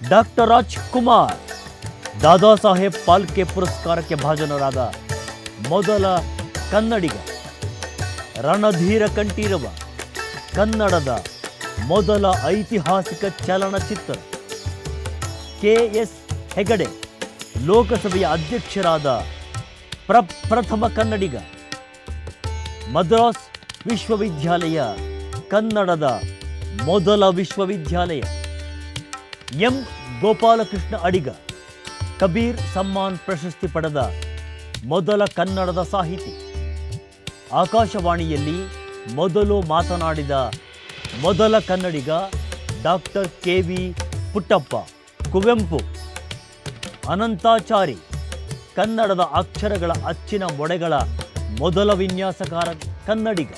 Doctor Rajkumar. Dada Saheb Phalke ಪುರಸ್ಕಾರಕ್ಕೆ ಭಾಜನರಾದ ಮೊದಲ ಕನ್ನಡಿಗ, ರಣಧೀರ ಕಂಠೀರವ, ಕನ್ನಡದ ಮೊದಲ ಐತಿಹಾಸಿಕ ಚಲನಚಿತ್ರ ಕೆ ಎಸ್ ಹೆಗಡೆ, ಲೋಕಸಭೆಯ ಅಧ್ಯಕ್ಷರಾದ ಪ್ರಪ್ರಥಮ ಕನ್ನಡಿಗ, ಮದ್ರಾಸ್ ವಿಶ್ವವಿದ್ಯಾಲಯ ಕನ್ನಡದ ಮೊದಲ ವಿಶ್ವವಿದ್ಯಾಲಯ. ಎಂ. ಗೋಪಾಲಕೃಷ್ಣ ಅಡಿಗ, ಕಬೀರ್ ಸಮ್ಮಾನ್ ಪ್ರಶಸ್ತಿ ಪಡೆದ ಮೊದಲ ಕನ್ನಡದ ಸಾಹಿತಿ. ಆಕಾಶವಾಣಿಯಲ್ಲಿ ಮೊದಲು ಮಾತನಾಡಿದ ಮೊದಲ ಕನ್ನಡಿಗ doctor K V Puttappa, Kuvempu, Anantachari, ಕನ್ನಡದ ಅಕ್ಷರಗಳ ಅಚ್ಚಿನ ಮೊಡೆಗಳ ಮೊದಲ ವಿನ್ಯಾಸಕಾರ ಕನ್ನಡಿಗ.